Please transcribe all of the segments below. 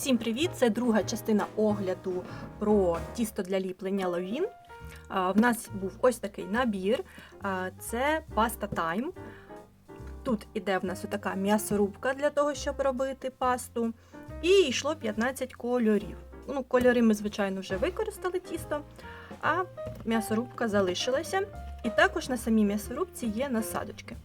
Всім привіт! Це друга частина огляду про тісто для ліплення лавін. В нас був ось такий набір. Це паста тайм. Тут іде в нас така м'ясорубка для того, щоб робити пасту. І йшло 15 кольорів. Ну, кольори ми, звичайно, вже використали тісто, а м'ясорубка залишилася. І також на самій м'ясорубці є насадочки.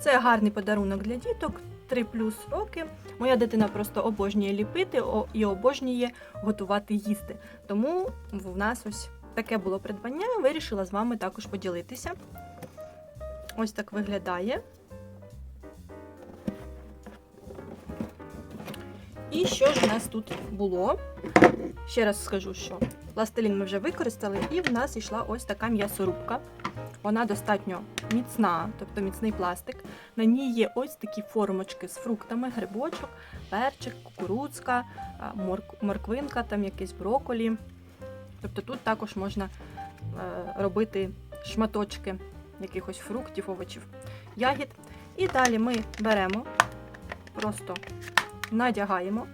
Це гарний подарунок для діток. 3 плюс роки. Моя дитина просто обожнює ліпити і обожнює готувати їсти. Тому в нас ось таке було придбання. Вирішила з вами також поділитися. Ось так виглядає. І що ж в нас тут було? Ще раз скажу, що пластилін ми вже використали, і в нас йшла ось така м'ясорубка. Вона достатньо міцна, тобто міцний пластик. На ній є ось такі формочки з фруктами, грибочок, перчик, кукурудзка, морквинка, там якийсь броколі. Тобто тут також можна е, робити шматочки якихось фруктів, овочів, ягід. І далі ми беремо, просто надягаємо.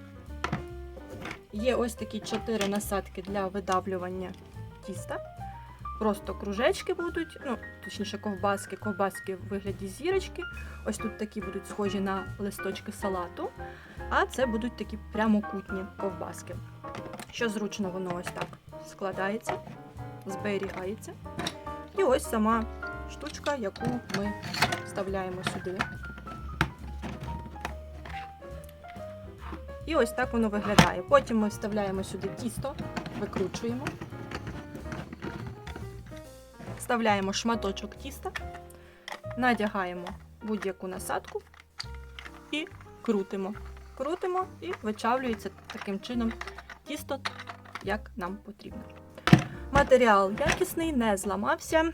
Є ось такі чотири насадки для видавлювання тіста. Просто кружечки будуть, ну, точніше, ковбаски, ковбаски в вигляді зірочки. Ось тут такі будуть схожі на листочки салату, а це будуть такі прямокутні ковбаски. Що зручно, воно ось так складається, зберігається. І ось сама штучка, яку ми вставляємо сюди. І ось так воно виглядає. Потім ми вставляємо сюди тісто, викручуємо. Вставляємо шматочок тіста, надягаємо будь-яку насадку і крутимо. Крутимо і вичавлюється таким чином тісто, як нам потрібно. Матеріал якісний, не зламався,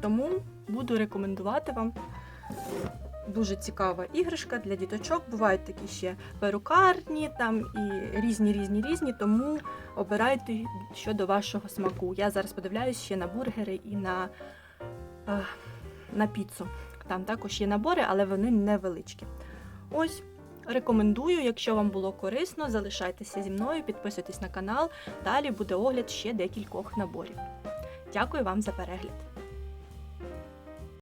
тому буду рекомендувати вам. Дуже цікава іграшка для діточок. Бувають такі ще перукарні, там і різні, різні, різні. Тому обирайте щодо вашого смаку. Я зараз подивляюсь ще на бургери і на, е, на піцу. Там також є набори, але вони невеличкі. Ось. Рекомендую, якщо вам було корисно, залишайтеся зі мною, підписуйтесь на канал. Далі буде огляд ще декількох наборів. Дякую вам за перегляд.